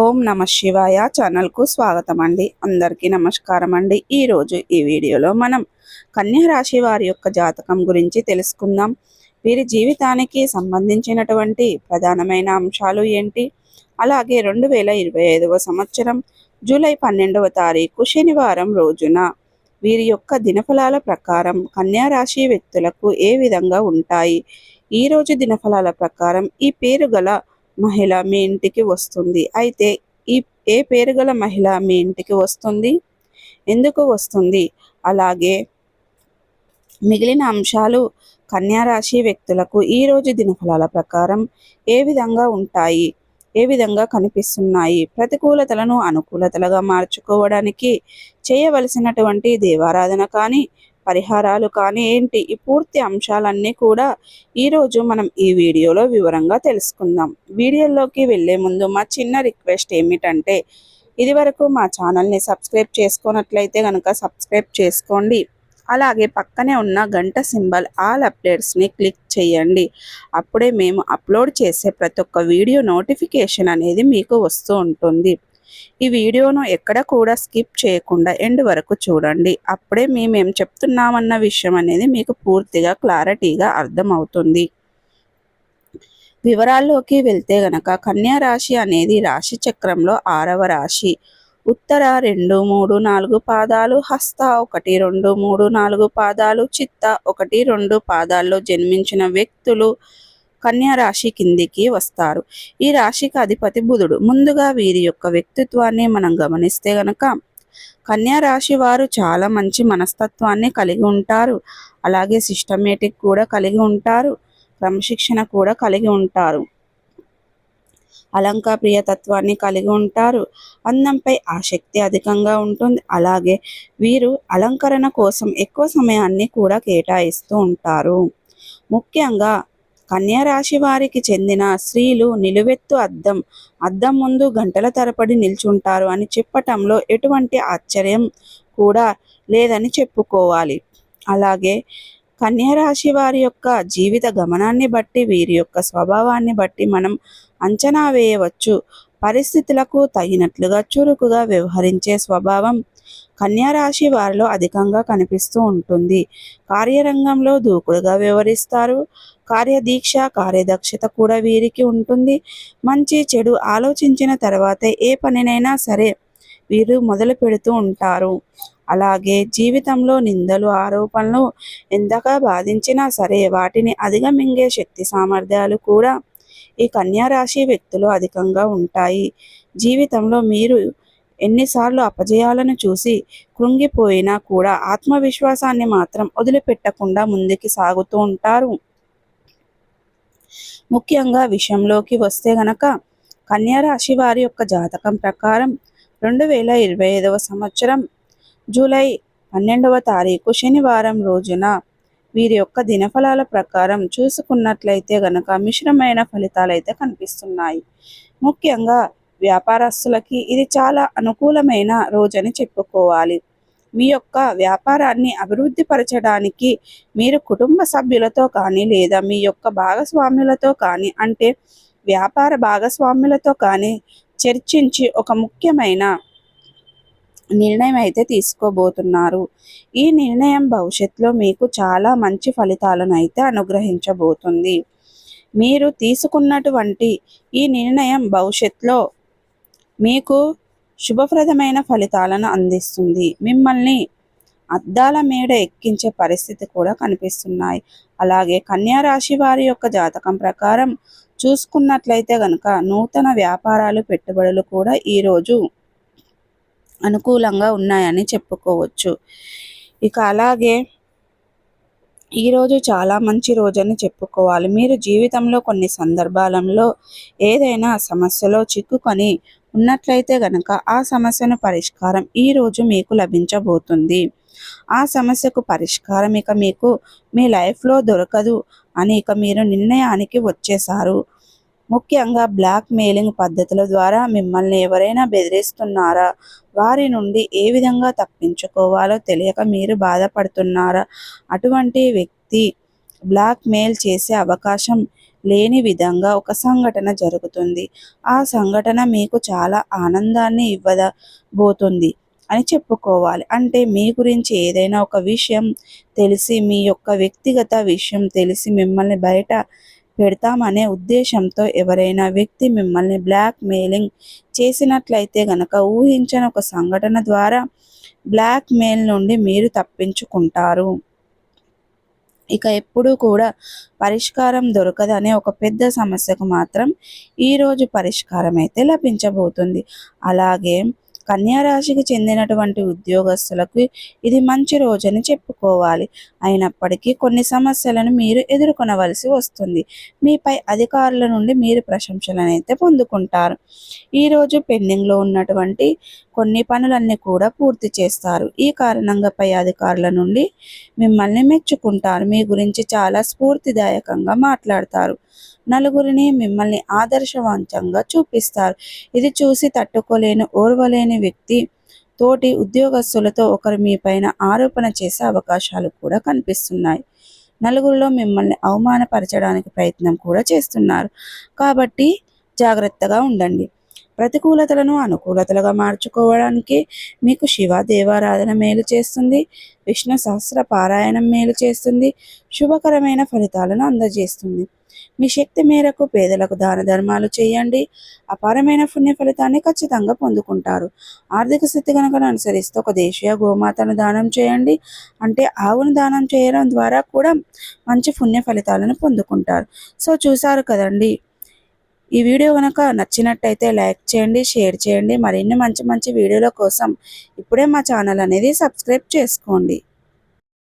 ఓం నమ శివాయ ఛానల్కు స్వాగతం అండి అందరికీ నమస్కారం అండి ఈరోజు ఈ వీడియోలో మనం కన్యా రాశి వారి యొక్క జాతకం గురించి తెలుసుకుందాం. వీరి జీవితానికి సంబంధించినటువంటి ప్రధానమైన అంశాలు ఏంటి? అలాగే రెండు వేల ఇరవై ఐదవ సంవత్సరం జూలై పన్నెండవ తారీఖు శనివారం రోజున వీరి యొక్క దినఫలాల ప్రకారం కన్యా రాశి వ్యక్తులకు ఏ విధంగా ఉంటాయి? ఈ రోజు దినఫలాల ప్రకారం ఈ పేరు గల మహిళ మీ ఇంటికి వస్తుంది. అయితే ఈ ఏ పేరు గల మహిళ మీ ఇంటికి వస్తుంది? ఎందుకు వస్తుంది? అలాగే మిగిలిన అంశాలు కన్యారాశి వ్యక్తులకు ఈరోజు దినఫలాల ప్రకారం ఏ విధంగా ఉంటాయి? ఏ విధంగా కనిపిస్తున్నాయి? ప్రతికూలతలను అనుకూలతలుగా మార్చుకోవడానికి చేయవలసినటువంటి దేవారాధన కానీ పరిహారాలు కానీ ఏంటి? ఈ పూర్తి అంశాలన్నీ కూడా ఈరోజు మనం ఈ వీడియోలో వివరంగా తెలుసుకుందాం. వీడియోలోకి వెళ్ళే ముందు మా చిన్న రిక్వెస్ట్ ఏమిటంటే ఇది వరకు మా ఛానల్ని సబ్స్క్రైబ్ చేసుకున్నట్లయితే కనుక సబ్స్క్రైబ్ చేసుకోండి. అలాగే పక్కనే ఉన్న గంట సింబల్ ఆల్ అప్డేట్స్ని క్లిక్ చేయండి. అప్పుడే మేము అప్లోడ్ చేసే ప్రతి ఒక్క వీడియో నోటిఫికేషన్ అనేది మీకు వస్తూ ఉంటుంది. ఈ వీడియోను ఎక్కడ కూడా స్కిప్ చేయకుండా ఎండ్ వరకు చూడండి. అప్పుడే మేమేం చెప్తున్నామన్న విషయం అనేది మీకు పూర్తిగా క్లారిటీగా అర్థమవుతుంది. వివరాల్లోకి వెళ్తే గనక కన్యా రాశి అనేది రాశి చక్రంలో ఆరవ రాశి. ఉత్తర రెండు మూడు నాలుగు పాదాలు హస్త ఒకటి రెండు మూడు నాలుగు పాదాలు చిత్త ఒకటి రెండు పాదాల్లో జన్మించిన వ్యక్తులు కన్యా రాశి కిందికి వస్తారు. ఈ రాశికి అధిపతి బుధుడు. ముందుగా వీరి యొక్క వ్యక్తిత్వాన్ని మనం గమనిస్తే గనక కన్యా రాశి వారు చాలా మంచి మనస్తత్వాన్ని కలిగి ఉంటారు. అలాగే సిస్టమేటిక్ కూడా కలిగి ఉంటారు. క్రమశిక్షణ కూడా కలిగి ఉంటారు. అలంక ప్రియతత్వాన్ని కలిగి ఉంటారు. అందంపై ఆసక్తి అధికంగా ఉంటుంది. అలాగే వీరు అలంకరణ కోసం ఎక్కువ సమయాన్ని కూడా కేటాయిస్తూ ఉంటారు. ముఖ్యంగా కన్యారాశి వారికి చెందిన స్త్రీలు నిలువెత్తు అద్దం అద్దం ముందు గంటల తరబడి నిల్చుంటారు అని చెప్పటంలో ఎటువంటి ఆశ్చర్యం కూడా లేదని చెప్పుకోవాలి. అలాగే కన్యారాశి వారి యొక్క జీవిత గమనాన్ని బట్టి వీరి యొక్క స్వభావాన్ని బట్టి మనం అంచనా వేయవచ్చు. పరిస్థితులకు తగినట్లుగా చురుకుగా వ్యవహరించే స్వభావం కన్యారాశి వారిలో అధికంగా కనిపిస్తూ ఉంటుంది. కార్యరంగంలో దూకుడుగా వ్యవహరిస్తారు. కార్యదీక్ష కార్యదక్షత కూడా వీరికి ఉంటుంది. మంచి చెడు ఆలోచించిన తర్వాత ఏ పనినైనా సరే వీరు మొదలు పెడుతూ ఉంటారు. అలాగే జీవితంలో నిందలు ఆరోపణలు ఎంతగా బాధించినా సరే వాటిని అధిగమింగే శక్తి సామర్థ్యాలు కూడా ఈ కన్యారాశి వ్యక్తులు అధికంగా ఉంటాయి. జీవితంలో మీరు ఎన్నిసార్లు అపజయాలను చూసి కృంగిపోయినా కూడా ఆత్మవిశ్వాసాన్ని మాత్రం వదిలిపెట్టకుండా ముందుకు సాగుతూ ఉంటారు. ముఖ్యంగా విషయంలోకి వస్తే గనక కన్యారాశి వారి యొక్క జాతకం ప్రకారం రెండు వేల ఇరవై ఐదవ సంవత్సరం జూలై పన్నెండవ తారీఖు శనివారం రోజున వీరి యొక్క దినఫలాల ప్రకారం చూసుకున్నట్లయితే గనక మిశ్రమైన ఫలితాలు అయితే కనిపిస్తున్నాయి. ముఖ్యంగా వ్యాపారస్తులకి ఇది చాలా అనుకూలమైన రోజని చెప్పుకోవాలి. మీ యొక్క వ్యాపారాన్ని అభివృద్ధి పరచడానికి మీరు కుటుంబ సభ్యులతో కానీ లేదా మీ యొక్క భాగస్వాములతో కానీ అంటే వ్యాపార భాగస్వాములతో కానీ చర్చించి ఒక ముఖ్యమైన నిర్ణయం అయితే తీసుకోబోతున్నారు. ఈ నిర్ణయం భవిష్యత్తులో మీకు చాలా మంచి ఫలితాలను అయితే అనుగ్రహించబోతుంది. మీరు తీసుకున్నటువంటి ఈ నిర్ణయం భవిష్యత్తులో మీకు శుభప్రదమైన ఫలితాలను అందిస్తుంది. మిమ్మల్ని అద్దాల మేడ ఎక్కించే పరిస్థితి కూడా కనిపిస్తున్నాయి. అలాగే కన్యా రాశి వారి యొక్క జాతకం ప్రకారం చూసుకున్నట్లయితే కనుక నూతన వ్యాపారాలు పెట్టుబడులు కూడా ఈరోజు అనుకూలంగా ఉన్నాయని చెప్పుకోవచ్చు. ఇక అలాగే ఈరోజు చాలా మంచి రోజని చెప్పుకోవాలి. మీరు జీవితంలో కొన్ని సందర్భాలలో ఏదైనా సమస్యలో చిక్కుకొని ఉన్నట్లయితే గనక ఆ సమస్యను పరిష్కారం ఈరోజు మీకు లభించబోతుంది. ఆ సమస్యకు పరిష్కారం ఇక మీకు మీ లైఫ్లో దొరకదు అని ఇక మీరు నిర్ణయానికి వచ్చేసారు ముఖ్యంగా బ్లాక్ మెయిలింగ్ పద్ధతుల ద్వారా మిమ్మల్ని ఎవరైనా బెదిరిస్తున్నారా? వారి నుండి ఏ విధంగా తప్పించుకోవాలో తెలియక మీరు బాధపడుతున్నారా? అటువంటి వ్యక్తి బ్లాక్ మెయిల్ చేసే అవకాశం లేని విధంగా ఒక సంఘటన జరుగుతుంది. ఆ సంఘటన మీకు చాలా ఆనందాన్ని ఇవ్వబోతుంది అని చెప్పుకోవాలి. అంటే మీ గురించి ఏదైనా ఒక విషయం తెలిసి మీ యొక్క వ్యక్తిగత విషయం తెలిసి మిమ్మల్ని బయట పెడతామనే ఉద్దేశంతో ఎవరైనా వ్యక్తి మిమ్మల్ని బ్లాక్ మెయిలింగ్ చేసినట్లయితే గనక ఊహించని ఒక సంఘటన ద్వారా బ్లాక్ మెయిల్ నుండి మీరు తప్పించుకుంటారు. ఇక ఎప్పుడూ కూడా పరిష్కారం దొరకదనే ఒక పెద్ద సమస్యకు మాత్రం ఈరోజు పరిష్కారం అయితే లభించబోతుంది. అలాగే కన్యారాశికి చెందినటువంటి ఉద్యోగస్తులకు ఇది మంచి రోజని చెప్పుకోవాలి. అయినప్పటికీ కొన్ని సమస్యలను మీరు ఎదుర్కొనవలసి వస్తుంది. మీపై అధికారుల నుండి మీరు ప్రశంసలనైతే అయితే పొందుకుంటారు. ఈరోజు పెండింగ్లో ఉన్నటువంటి కొన్ని పనులన్నీ కూడా పూర్తి చేస్తారు. ఈ కారణంగా పై అధికారుల నుండి మిమ్మల్ని మెచ్చుకుంటారు. మీ గురించి చాలా స్ఫూర్తిదాయకంగా మాట్లాడతారు. నలుగురిని మిమ్మల్ని ఆదర్శవంతంగా చూపిస్తారు. ఇది చూసి తట్టుకోలేని ఓర్వలేని వ్యక్తి తోటి ఉద్యోగస్తులతో ఒకరు మీ పైన ఆరోపణ చేసే అవకాశాలు కూడా కనిపిస్తున్నాయి. నలుగురిలో మిమ్మల్ని అవమానపరచడానికి ప్రయత్నం కూడా చేస్తున్నారు. కాబట్టి జాగ్రత్తగా ఉండండి. ప్రతికూలతలను అనుకూలతలుగా మార్చుకోవడానికి మీకు శివ దేవారాధన మేలు చేస్తుంది విష్ణు సహస్ర పారాయణం మేలు చేస్తుంది శుభకరమైన ఫలితాలను అందజేస్తుంది. మీ శక్తి మేరకు పేదలకు దాన ధర్మాలు చేయండి అపారమైన పుణ్య ఫలితాన్ని ఖచ్చితంగా పొందుకుంటారు. ఆర్థిక స్థితి కనుక అనుసరిస్తే ఒక దేశీయ గోమాతను దానం చేయండి అంటే ఆవును దానం చేయడం ద్వారా కూడా మంచి పుణ్య ఫలితాలను పొందుకుంటారు. సో చూసారు కదండి ఈ వీడియో కనుక నచ్చినట్టయితే లైక్ చేయండి షేర్ చేయండి. మరిన్ని మంచి మంచి వీడియోల కోసం ఇప్పుడే మా ఛానల్ అనేది సబ్స్క్రైబ్ చేసుకోండి.